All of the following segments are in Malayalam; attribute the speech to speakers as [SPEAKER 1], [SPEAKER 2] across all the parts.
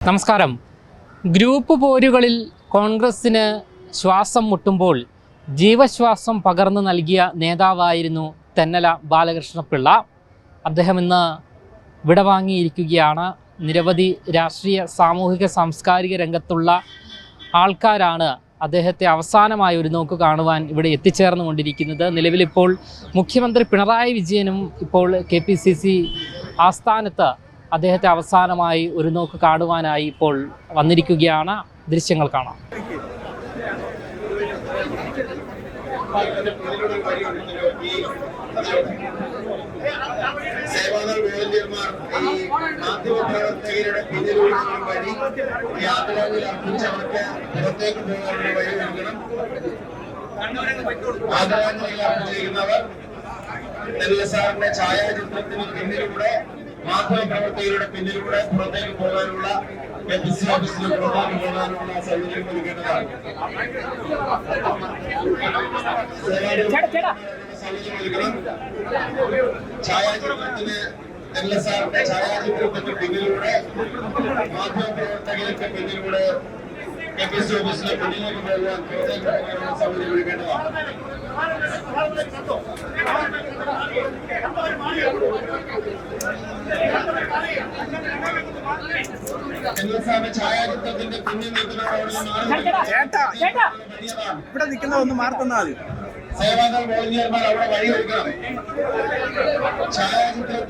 [SPEAKER 1] നമസ്കാരം. ഗ്രൂപ്പ് പോരുകളിൽ കോൺഗ്രസിന് ശ്വാസം മുട്ടുമ്പോൾ ജീവശ്വാസം പകർന്നു നൽകിയ നേതാവായിരുന്നു തെന്നല ബാലകൃഷ്ണപിള്ള. അദ്ദേഹം ഇന്ന് വിടവാങ്ങിയിരിക്കുകയാണ്. നിരവധി രാഷ്ട്രീയ സാമൂഹിക സാംസ്കാരിക രംഗത്തുള്ള ആൾക്കാരാണ് അദ്ദേഹത്തെ അവസാനമായി ഒരു നോക്ക് കാണുവാൻ ഇവിടെ എത്തിച്ചേർന്നുകൊണ്ടിരിക്കുന്നത്. നിലവിലിപ്പോൾ മുഖ്യമന്ത്രി പിണറായി വിജയനും ഇപ്പോൾ കെ പി സി സി ആസ്ഥാനത്ത് അദ്ദേഹത്തെ അവസാനമായി ഒരു നോക്ക് കാണുവാനായി ഇപ്പോൾ വന്നിരിക്കുകയാണ്. ദൃശ്യങ്ങൾ കാണാം.
[SPEAKER 2] ഈ ഈ ആദരാഞ്ജലി ആദരാഞ്ജലി അർപ്പിച്ചിരിക്കുന്നവർ ഛായാചിത്രത്തിന് പിന്നിലൂടെ മാധ്യമപ്രവർത്തകരുടെ പിന്നിലൂടെ പുറത്തേക്ക് പോകാനുള്ള എം സി ഓഫീസിന് പുറത്തേക്ക് പോകാനുള്ള സൗകര്യം ഒരുക്കേണ്ടതാണ്. സൗകര്യം ഒരുക്കണം. ഛായാചിത്രത്തിന് എൽ എസ് ആറിന്റെ ഛായാചിത്രത്തിന്റെ പിന്നിലൂടെ മാധ്യമപ്രവർത്തകർക്ക് പിന്നിലൂടെ കെ പി സി ഓഫീസിലെ മാറി
[SPEAKER 3] ഇവിടെ നിൽക്കുന്ന ഒന്ന് മാർത്തന്നാ മതി.
[SPEAKER 2] സേവാദൾ വോളണ്ടിയർമാർ അവിടെ വഴിയൊരുക്കണം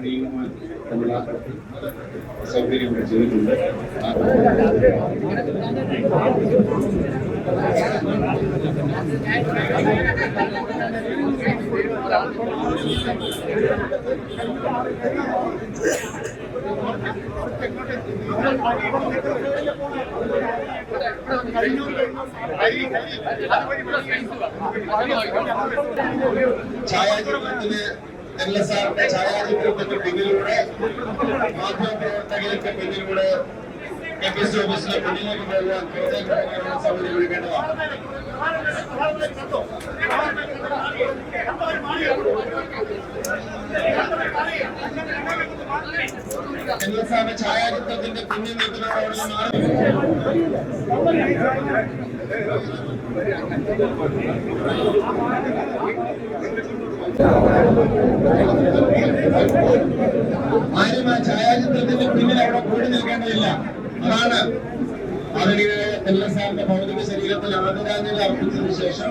[SPEAKER 2] നീങ്ങുവാൻ നമ്മൾ സൗകര്യം ചെയ്തിട്ടുണ്ട് ഛായാചിത്രത്തിന് తెల్ల సార్త ఛాయాచిత్రులకు బిల్లులు కూడా మాధ్యమ ప్రవర్తకులకు బిల్లులు కూడా ఎంపీసీ ఆఫీసులో బిల్లులకు వెళ్ళాలి సభ్యులు ആറിന്റെ ഛായാചിത്രത്തിന്റെ പിന്നിൽ ആരും ആ ഛായാചിത്രത്തിന്റെ പിന്നിൽ അവിടെ കൂടി നിൽക്കേണ്ടതില്ല. അതാണ് അതിനിടെ എൽ സാറിന്റെ ഭൗതിക ശരീരത്തിൽ ആദരാഞ്ജലി അർപ്പിച്ചതിനു ശേഷം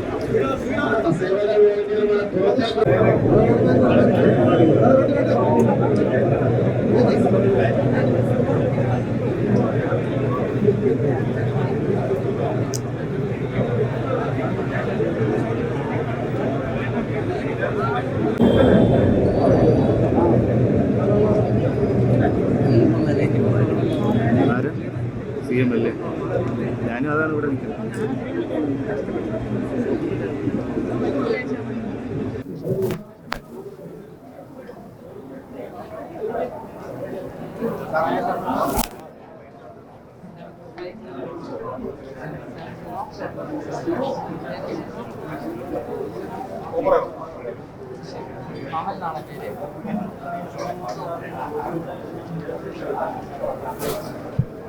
[SPEAKER 3] ആരും? സി എം അല്ലേ? ഞാനും അതാണ് ഇവിടെ നിൽക്കുന്നത് Thank you.